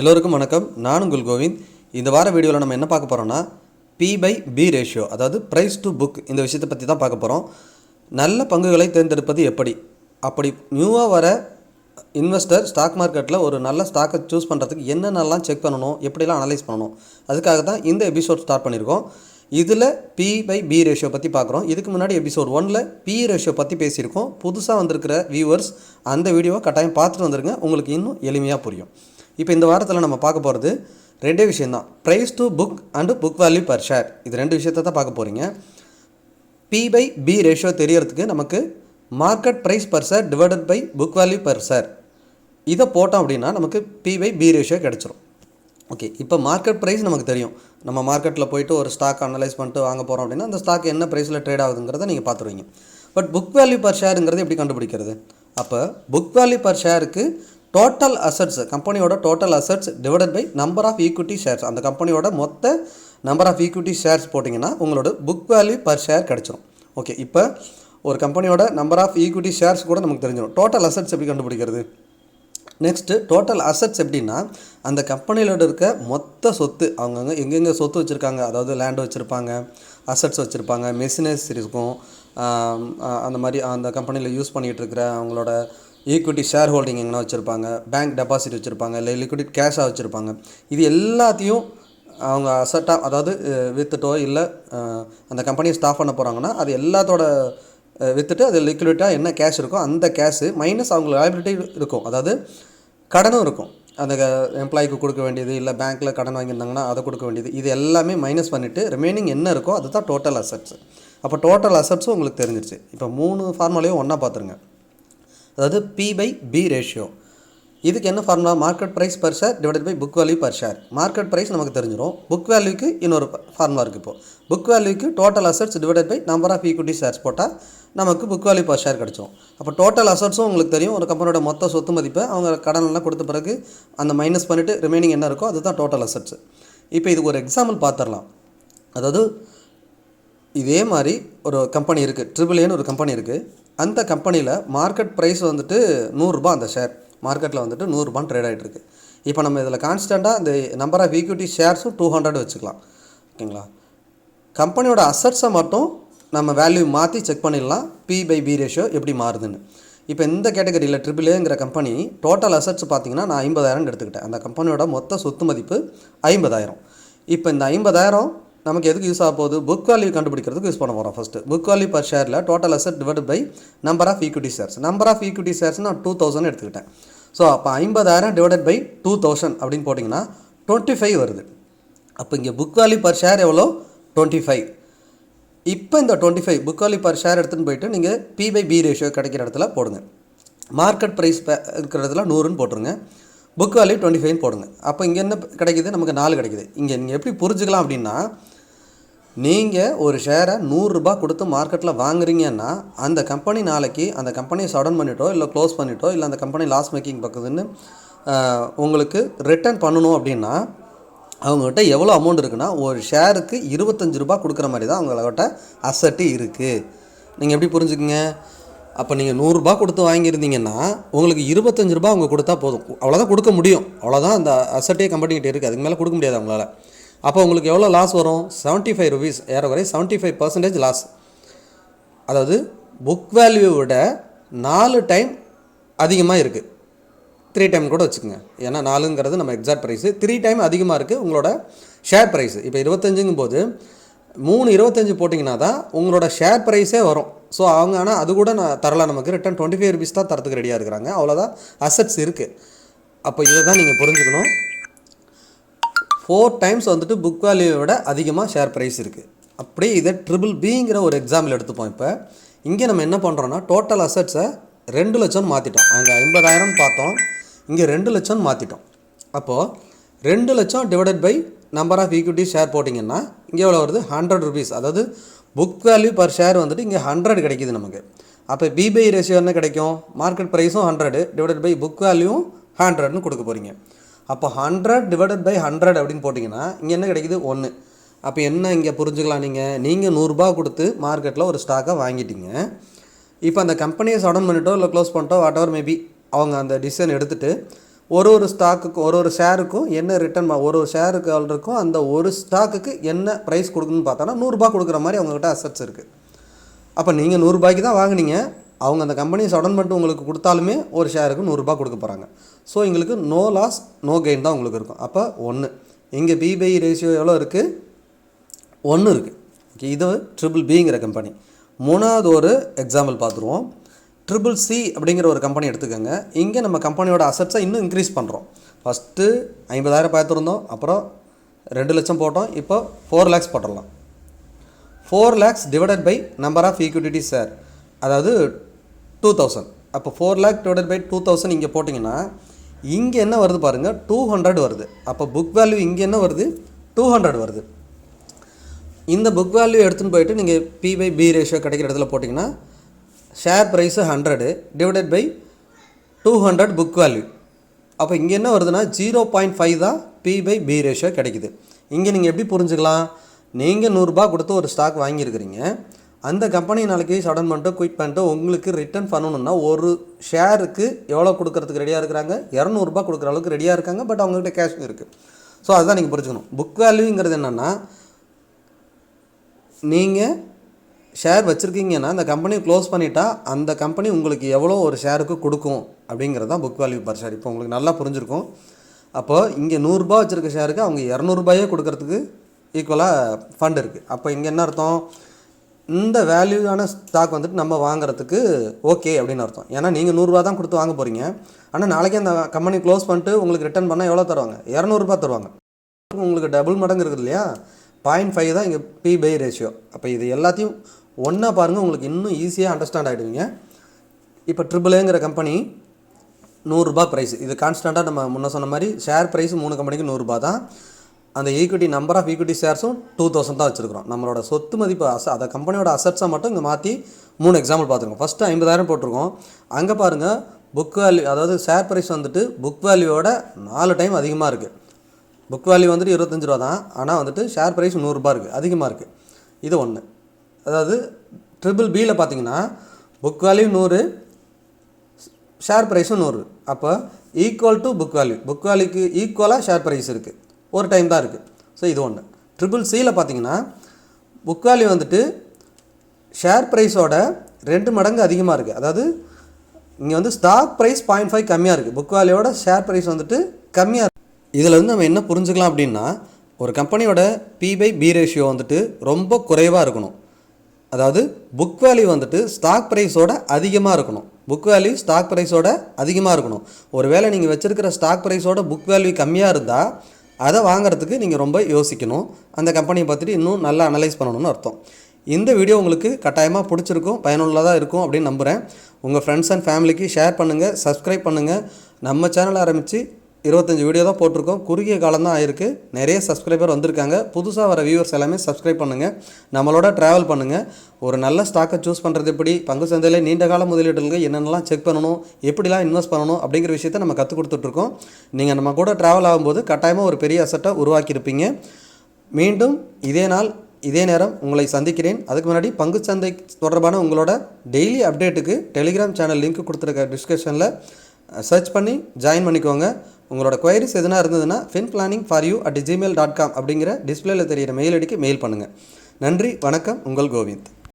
எல்லோருக்கும் வணக்கம். நான் உங்கள் கோவிந்த். இந்த வார வீடியோவில் நம்ம என்ன பார்க்க போகிறோம்னா பி பை பி ரேஷியோ அதாவது ப்ரைஸ் டு புக் இந்த விஷயத்தை பற்றி தான் பார்க்க போகிறோம் நல்ல பங்குகளை தேர்ந்தெடுப்பது எப்படி? அப்படி நியூவாக வர இன்வெஸ்டர் ஸ்டாக் மார்க்கெட்டில் ஒரு நல்ல ஸ்டாக்கை சூஸ் பண்ணுறதுக்கு என்னென்னலாம் செக் பண்ணணும் எப்படிலாம் அனலைஸ் பண்ணணும் அதுக்காக தான் இந்த எபிசோட் ஸ்டார்ட் பண்ணியிருக்கோம். இதில் பி பை பி ரேஷியோ பற்றி பார்க்குறோம். இதுக்கு முன்னாடி எபிசோட் ஒனில் பி ரேஷியோ பற்றி பேசியிருக்கோம். புதுசாக வந்திருக்கிற வியூவர்ஸ் அந்த வீடியோவை கட்டாயம் பார்த்துட்டு வந்துருங்க. உங்களுக்கு இன்னும் எளிமையாக புரியும். இப்போ இந்த வாரத்தில் நம்ம பார்க்க போகிறது ரெண்டே விஷயந்தான் price to book and book value per share இது ரெண்டு விஷயத்த தான் பார்க்க போகிறீங்க பி பை பி ரேஷியோ தெரியறதுக்கு நமக்கு market price per share divided by book value per share இதை போட்டோம் அப்படின்னா நமக்கு பி பை பி ரேஷியோ கிடச்சிரும். ஓகே இப்போ மார்க்கெட் ப்ரைஸ் நமக்கு தெரியும். நம்ம மார்க்கெட்டில் போயிட்டு ஒரு ஸ்டாக் அனலைஸ் பண்ணிட்டு வாங்க போகிறோம் அப்படின்னா அந்த ஸ்டாக் என்ன ப்ரைஸில் ட்ரேட் ஆகுதுங்கிறத நீங்கள் பார்த்துருவீங்க. பட் புக் வேல்யூ பர் ஷேருங்கிறது எப்படி கண்டுபிடிக்கிறது? அப்போ புக் வேல்யூ பர் ஷேருக்கு டோட்டல் அசட்ஸ் கம்பெனியோட total assets divided by number of equity shares அந்த கம்பெனியோட மொத்த நம்பர் ஆஃப் ஈக்விட்டி ஷேர்ஸ் போட்டிங்கன்னா உங்களோட புக் வேல்யூ பர் ஷேர் கிடச்சிரும். ஓகே இப்போ ஒரு கம்பெனியோட நம்பர் ஆஃப் ஈக்விட்டி ஷேர்ஸ் கூட நமக்கு தெரிஞ்சிடும் டோட்டல் அசட்ஸ் எப்படி கண்டுபிடிக்கிறது? நெக்ஸ்ட்டு டோட்டல் அசட்ஸ் எப்படின்னா அந்த கம்பெனியில் இருக்க மொத்த சொத்து அவங்கவுங்க எங்கெங்கே சொத்து வச்சுருக்காங்க அதாவது லேண்ட் வச்சுருப்பாங்க அசட்ஸ் வச்சுருப்பாங்க மெஷினரிஸ் இருக்கும் அந்த மாதிரி அந்த கம்பெனியில் யூஸ் பண்ணிகிட்டு இருக்கிற அவங்களோட ஈக்விட்டி ஷேர் ஹோல்டிங் எங்கன்னா வச்சுருப்பாங்க பேங்க் டெபாசிட் வச்சுருப்பாங்க இல்லை லிக்விட் கேஷாக வச்சுருப்பாங்க. இது எல்லாத்தையும் அவங்க அசட்டாக அதாவது வித்துட்டோ இல்லை அந்த கம்பெனியை ஸ்டாஃப் பண்ண போகிறாங்கன்னா அது எல்லாத்தோட வித்துட்டு அது லிக்விட்டாக என்ன கேஷ் இருக்கோ அந்த கேஷு மைனஸ் அவங்க லைபிலிட்டி இருக்கும். அதாவது கடனும் இருக்கும். அந்த எம்ப்ளாய்க்கு கொடுக்க வேண்டியது இல்லை பேங்க்கில் கடன் வாங்கியிருந்தாங்கன்னா அதை கொடுக்க வேண்டியது இது எல்லாமே மைனஸ் பண்ணிவிட்டு ரிமைனிங் என்ன இருக்கோ அதுதான் டோட்டல் அசட்ஸ் அப்போ டோட்டல் அசட்ஸும் உங்களுக்கு தெரிஞ்சிருச்சு. இப்போ மூணு ஃபார்முலையும் ஒன்றா பார்த்துருங்க அதாவது பி பை பி ரேஷியோ இதுக்கு என்ன formula market price per share divided by book value per share market price நமக்கு தெரிஞ்சிடும் புக் வேல்யூக்கு இன்னொரு ஃபார்முலா இருக்குது இப்போது book வேல்யூக்கு total assets divided by number of equity shares போட்டால் நமக்கு புக் வேல்யூ பர் ஷேர் கிடச்சிரும். அப்போ டோட்டல் அசட்ஸும் உங்களுக்கு தெரியும். ஒரு கம்பெனியோட மொத்த சொத்து மதிப்பை அவங்க கடனெல்லாம் கொடுத்த பிறகு அந்த மைனஸ் பண்ணிவிட்டு ரிமைனிங் என்ன இருக்கோ அதுதான் டோட்டல் அசட்ஸ் இப்போ இதுக்கு ஒரு எக்ஸாம்பிள் பார்த்துடலாம். அதாவது இதே மாதிரி ஒரு கம்பெனி இருக்குது ட்ரிபிள் ஏன்னு ஒரு கம்பெனி இருக்குது அந்த கம்பெனியில் மார்க்கெட் ப்ரைஸ் வந்துட்டு நூறுரூபா அந்த ஷேர் மார்க்கெட்டில் வந்துட்டு நூறுரூபான்னு ட்ரேட் ஆகிட்டுருக்கு இப்போ நம்ம இதில் கான்ஸ்டண்ட்டாக இந்த நம்பர் ஆஃப் ஈக்விட்டி ஷேர்ஸும் டூ ஹண்ட்ரட் வச்சுக்கலாம். ஓகேங்களா? கம்பெனியோட அசட்ஸை மட்டும் நம்ம வேல்யூ மாற்றி செக் பண்ணிடலாம். பி பை பி ரேஷியோ எப்படி மாறுதுன்னு. இப்போ இந்த கேட்டகரியில் ட்ரிபிள் ஏங்கிற கம்பெனி டோட்டல் அசட்ஸ் பார்த்தீங்கன்னா நான் ஐம்பதாயிரம் எடுத்துக்கிட்டேன். அந்த கம்பெனியோட மொத்த சொத்து மதிப்பு ஐம்பதாயிரம். இப்போ இந்த ஐம்பதாயிரம் நமக்கு எதுக்கு யூஸ் ஆக போகுது? புக் வேல்யூ கண்டுபிடிக்கிறதுக்கு யூஸ் பண்ண போகிறோம் first book value per ஷேரில் total asset divide by number of equity shares number of equity shares நான் டூ தௌசண்ட் எடுத்துக்கிட்டேன். ஸோ அப்போ ஐம்பதாயிரம் டிவைடட் பை டூ தௌசண்ட் அப்படின்னு போட்டிங்கன்னா டுவெண்ட்டி ஃபைவ் வருது. அப்போ இங்கே புக் வேல்யூ பர் ஷேர் எவ்வளோ? டுவெண்ட்டி ஃபைவ் இப்போ இந்த twenty five book value per share எடுத்துன்னு போயிட்டு நீங்கள் பி பை பி ரேஷியோ கிடைக்கிற இடத்துல போடுங்க. மார்க்கெட் ப்ரைஸ் இருக்கிற இடத்துல நூறுன்னு போட்டுருங்க. புக் வேல்யூ டுவெண்ட்டி ஃபைவ்னு போடுங்க. அப்போ இங்கே என்ன கிடைக்குது? நமக்கு நாலு கிடைக்குது. இங்கே நீங்கள் எப்படி புரிஞ்சுக்கலாம் அப்படின்னா நீங்கள் ஒரு ஷேரை நூறுரூபா கொடுத்து மார்க்கெட்டில் வாங்குறீங்கன்னா அந்த கம்பெனி நாளைக்கு அந்த கம்பெனியை சடன் பண்ணிட்டோ இல்லை க்ளோஸ் பண்ணிட்டோ இல்லை அந்த கம்பெனி லாஸ் மேக்கிங் பக்குதுன்னு உங்களுக்கு ரிட்டர்ன் பண்ணணும் அப்படின்னா அவங்ககிட்ட எவ்வளோ அமௌண்ட் இருக்குன்னா ஒரு ஷேருக்கு இருபத்தஞ்சு ரூபா கொடுக்குற மாதிரி தான் அவங்கள்ட்ட அசட்டு இருக்குது நீங்கள் எப்படி புரிஞ்சுக்குங்க? அப்போ நீங்கள் நூறுரூபா கொடுத்து வாங்கியிருந்தீங்கன்னா உங்களுக்கு இருபத்தஞ்சு ரூபா அவங்க கொடுத்தா போதும். அவ்வளோதான் கொடுக்க முடியும். அவ்வளோதான் அந்த அசட்டே கம்பெனிக்கிட்ட இருக்குது அதுக்கு மேலே கொடுக்க முடியாது அவங்களால. அப்போ உங்களுக்கு எவ்வளோ லாஸ் வரும்? செவன்ட்டி ஃபைவ் ருபீஸ் ஏறக்குறைய செவன்ட்டி ஃபைவ் பர்சன்டேஜ் லாஸ் அதாவது புக் வேல்யூ விட நாலு டைம் அதிகமாக இருக்குது த்ரீ டைம் கூட வச்சுக்கோங்க. ஏன்னா நாலுங்கிறது நம்ம எக்ஸாக்ட் ப்ரைஸு த்ரீ டைம் அதிகமாக இருக்குது உங்களோட ஷேர் ப்ரைஸு இப்போ இருபத்தஞ்சுங்கும் போது மூணு இருபத்தஞ்சு போட்டிங்கன்னா தான் உங்களோட ஷேர் ப்ரைஸே வரும். ஸோ அவங்க ஆனால் அது கூட நான் தரலாம் நமக்கு. ரிட்டன் டுவெண்ட்டி ஃபைவ் ருபீஸ் தான் தரத்துக்கு ரெடியாக இருக்கிறாங்க. அவ்வளோதான் அசட்ஸ் இருக்குது அப்போ இதை தான் நீங்கள் புரிஞ்சுக்கணும். ஃபோர் டைம்ஸ் வந்துட்டு புக் வேல்யூவை விட அதிகமாக ஷேர் ப்ரைஸ் இருக்குது அப்படியே இதை ட்ரிபிள் பிங்கிற ஒரு எக்ஸாம்பிள் எடுத்துப்போம் இப்போ. இங்கே நம்ம என்ன பண்ணுறோன்னா டோட்டல் அசட்ஸை ரெண்டு லட்சம் மாற்றிட்டோம் அங்கே ஐம்பதாயிரம் பார்த்தோம். இங்கே ரெண்டு லட்சம் மாற்றிட்டோம் அப்போது ரெண்டு லட்சம் divided by number of equity share போட்டிங்கன்னா இங்கே எவ்வளோ வருது? ஹண்ட்ரட் ருபீஸ் அதாவது புக் வேல்யூ பர் ஷேர் வந்துட்டு இங்கே ஹண்ட்ரட் கிடைக்குது நமக்கு. அப்போ பிபிஐ ரேஷியோ என்ன கிடைக்கும்? மார்க்கெட் ப்ரைஸும் ஹண்ட்ரடு டிவைடட் பை புக் வேல்யூவும் ஹண்ட்ரட்னு கொடுக்க போகிறீங்க அப்போ ஹண்ட்ரட் டிவைடட் பை ஹண்ட்ரட் அப்படின்னு போட்டிங்கன்னா இங்கே என்ன கிடைக்குது? ஒன்று அப்போ என்ன இங்கே புரிஞ்சுக்கலாம் நீங்கள் நீங்கள் நூறுரூபா கொடுத்து மார்க்கெட்டில் ஒரு ஸ்டாக்கை வாங்கிட்டீங்க. இப்போ அந்த கம்பெனியை சடன் பண்ணிட்டோ இல்லை க்ளோஸ் பண்ணிட்டோ வாட் எவர் மேபி அவங்க அந்த டிசிஷன் எடுத்துகிட்டு ஒரு ஒரு ஸ்டாக்குக்கும் ஒரு ஒரு ஷேருக்கும் என்ன ரிட்டர்ன் ஒரு ஒரு ஷேருக்கு இருக்கும் அந்த ஒரு ஸ்டாக்குக்கு என்ன ப்ரைஸ் கொடுக்கணும்னு பார்த்தோன்னா நூறுரூபா கொடுக்குற மாதிரி அவங்ககிட்ட அசட்ஸ் இருக்குது அப்போ நீங்கள் நூறுரூபாய்க்கு தான் வாங்குனீங்க அவங்க அந்த கம்பெனி சடன் மட்டும் உங்களுக்கு கொடுத்தாலுமே ஒரு ஷேருக்கு நூறுரூபா கொடுக்க போகிறாங்க ஸோ எங்களுக்கு நோ லாஸ் நோ கெயின் தான் உங்களுக்கு இருக்கும். அப்போ ஒன்று இங்கே பிபிஐ ரேஷியோ e எவ்வளோ இருக்குது ஒன்று இருக்குது ஓகே இது ட்ரிபிள் பிங்கிற கம்பெனி மூணாவது ஒரு எக்ஸாம்பிள் பார்த்துருவோம். ட்ரிபிள் சி அப்படிங்கிற ஒரு கம்பெனி எடுத்துக்கோங்க. இங்கே நம்ம கம்பெனியோட அசட்ஸை இன்னும் இன்க்ரீஸ் பண்ணுறோம் ஃபஸ்ட்டு ஐம்பதாயிரம் பார்த்துருந்தோம் அப்புறம் ரெண்டு லட்சம் போட்டோம். இப்போ ஃபோர் லேக்ஸ் போட்டுடலாம். Four lakhs divided by number of equity share அதாவது டூ தௌசண்ட் அப்போ four lakh divided by two thousand இங்கே போட்டிங்கன்னா இங்கே என்ன வருது பாருங்கள் டூ ஹண்ட்ரட் வருது. அப்போ புக் வேல்யூ இங்கே என்ன வருது? டூ ஹண்ட்ரட் வருது. இந்த புக் வேல்யூ எடுத்துன்னு போயிட்டு நீங்கள் பி பை பி ரேஷியோ கிடைக்கிற இடத்துல போட்டிங்கன்னா share price hundred divided by two hundred book value அப்போ இங்கே என்ன வருதுன்னா ஜீரோ பாயிண்ட் ஃபைவ் தான் பி பை பி ரேஷியோ கிடைக்குது. இங்கே நீங்கள் எப்படி புரிஞ்சுக்கலாம்? நீங்கள் நூறுரூபா கொடுத்து ஒரு ஸ்டாக் வாங்கியிருக்கிறீங்க. அந்த கம்பெனி நாளைக்கு சடன் பண்ணிட்டு குயிட் பண்ணிட்டு உங்களுக்கு ரிட்டர்ன் பண்ணணுன்னா ஒரு ஷேருக்கு எவ்வளோ கொடுக்கறதுக்கு ரெடியாக இருக்கிறாங்க? இரநூறுபா கொடுக்குற அளவுக்கு ரெடியாக இருக்காங்க பட் அவங்ககிட்ட கேஷ் இருக்குது ஸோ அதுதான் நீங்கள் புரிஞ்சுக்கணும். புக் வேல்யூங்கிறது என்னென்னா நீங்கள் ஷேர் வச்சுருக்கீங்கன்னா அந்த கம்பெனி க்ளோஸ் பண்ணிட்டா அந்த கம்பெனி உங்களுக்கு எவ்வளோ ஒரு ஷேருக்கு கொடுக்கும் அப்படிங்கிறது தான் புக் வேல்யூ பர் ஷேர் இப்போ உங்களுக்கு நல்லா புரிஞ்சிருக்கும். அப்போ இங்கே நூறுரூபா வச்சுருக்க ஷேருக்கு அவங்க இரநூறுபாயே கொடுக்கறதுக்கு ஈக்குவலாக ஃபண்ட் இருக்குது அப்போ இங்கே என்ன அர்த்தம்? இந்த வேல்யூவான ஸ்டாக் வந்துட்டு நம்ம வாங்குறதுக்கு ஓகே அப்படின்னு அர்த்தம். ஏன்னா நீங்கள் நூறுரூவா தான் கொடுத்து வாங்க போகிறீங்க ஆனால் நாளைக்கு அந்த கம்பெனி க்ளோஸ் பண்ணிட்டு உங்களுக்கு ரிட்டர்ன் பண்ணால் எவ்வளோ தருவாங்க? இரநூறுபா தருவாங்க. உங்களுக்கு டபுள் மடங்கு இருக்குது இல்லையா? பாயிண்ட் ஃபைவ் தான் இங்கே பி பை ரேஷியோ அப்போ இது எல்லாத்தையும் ஒன்றா பாருங்கள் உங்களுக்கு இன்னும் ஈஸியாக அண்டர்ஸ்டாண்ட் ஆகிடுவீங்க இப்போ ட்ரிபிள்ங்கிற கம்பெனி நூறுரூபா ப்ரைஸ் இது கான்ஸ்டண்ட்டாக நம்ம முன்ன சொன்ன மாதிரி ஷேர் ப்ரைஸ் மூணு கம்பெனிக்கு நூறுரூபா தான். அந்த ஈக்விட்டி நம்பர் ஆஃப் ஈக்விட்டி ஷேர்ஸும் டூ தௌசண்ட் தான் வச்சுருக்கிறோம். நம்மளோட சொத்து மதிப்பு அச அந்த கம்பெனியோட அசட்ஸாக மட்டும் இங்கே மாற்றி மூணு எக்ஸாம்பிள் பார்த்துருக்கோம். ஃபஸ்ட்டு ஐம்பதாயிரம் போட்டிருக்கோம். அங்கே பாருங்கள் புக் வேல்யூ அதாவது ஷேர் ப்ரைஸ் வந்துட்டு புக் வேல்யூவோட நாலு டைம் அதிகமாக இருக்குது புக் வேல்யூ வந்துட்டு இருபத்தஞ்சி ரூபா தான். ஆனால் வந்துட்டு ஷேர் ப்ரைஸ் நூறுரூபா இருக்குது அதிகமாக இருக்குது இது ஒன்று அதாவது ட்ரிபிள் பியில் பார்த்தீங்கன்னா புக் வேல்யூ நூறு ஷேர் ப்ரைஸும் நூறு. அப்போ equal to book value book வேல்யூக்கு ஈக்குவலாக ஷேர் ப்ரைஸ் இருக்குது ஒரு டைம் தான் இருக்குது ஸோ இது ஒன்று ட்ரிபிள் சியில் பார்த்தீங்கன்னா புக் வேல்யூ வந்துட்டு ஷேர் ப்ரைஸோட ரெண்டு மடங்கு அதிகமாக இருக்குது அதாவது இங்கே வந்து ஸ்டாக் ப்ரைஸ் பாயிண்ட் ஃபைவ் கம்மியாக இருக்குது புக் வேல்யூவோட ஷேர் ப்ரைஸ் வந்துட்டு கம்மியாக இருக்குது இதில் வந்து நம்ம என்ன புரிஞ்சுக்கலாம் அப்படின்னா ஒரு கம்பெனியோட பி பை பி ரேஷியோ வந்துட்டு ரொம்ப குறைவாக இருக்கணும். அதாவது புக் வேல்யூ வந்துட்டு ஸ்டாக் ப்ரைஸோட அதிகமாக இருக்கணும். புக் வேல்யூ ஸ்டாக் ப்ரைஸோட அதிகமாக இருக்கணும். ஒருவேளை நீங்கள் வச்சுருக்கிற ஸ்டாக் ப்ரைஸோட புக் வேல்யூ கம்மியாக இருந்தால் அதை வாங்குறதுக்கு நீங்கள் ரொம்ப யோசிக்கணும். அந்த கம்பெனியை பார்த்துட்டு இன்னும் நல்லா அனலைஸ் பண்ணணும்னு அர்த்தம். இந்த வீடியோ உங்களுக்கு கட்டாயமாக பிடிச்சிருக்கும் பயனுள்ளதாக இருக்கும் அப்படின்னு நம்புகிறேன் உங்கள் ஃப்ரெண்ட்ஸ் அண்ட் ஃபேமிலிக்கு ஷேர் பண்ணுங்கள் சப்ஸ்கிரைப் பண்ணுங்கள் நம்ம சேனல் ஆரம்பித்து இருபத்தஞ்சி வீடியோ தான் போட்டிருக்கோம். குறுகிய காலம் தான் ஆயிருக்கு. நிறைய சப்ஸ்கிரைபர் வந்திருக்காங்க. புதுசாக வர வியூவர்ஸ் எல்லாமே சப்ஸ்கிரைப் பண்ணுங்கள் நம்மளோட ட்ராவல் பண்ணுங்கள் ஒரு நல்ல ஸ்டாக்கை சூஸ் பண்ணுறது எப்படி? பங்கு சந்தையில் நீண்ட கால முதலீடுகளுக்கு என்னென்னலாம் செக் பண்ணணும்? எப்படிலாம் இன்வெஸ்ட் பண்ணணும்? அப்படிங்கிற விஷயத்த நம்ம கற்றுக் கொடுத்துட்ருக்கோம். நீங்கள் நம்ம கூட ட்ராவல் ஆகும்போது கட்டாயமாக ஒரு பெரிய அசட்டை உருவாக்கியிருப்பீங்க. மீண்டும் இதே நாள் இதே நேரம் உங்களை சந்திக்கிறேன். அதுக்கு முன்னாடி பங்குச்சந்தை தொடர்பான உங்களோட டெய்லி அப்டேட்டுக்கு டெலிகிராம் சேனல் லிங்க் கொடுத்துருக்க டிஸ்கிரிப்ஷனில் சர்ச் பண்ணி ஜாயின் பண்ணிக்கோங்க. உங்களோட கொயரிஸ் எதுனா இருந்ததுன்னா fin planning for you at Gmail dot com அப்படிங்கிற டிஸ்பிளேல தெரியிற மெயில் அடிக்கு மெயில் பண்ணுங்கள் நன்றி வணக்கம் உங்கள் கோவிந்த்.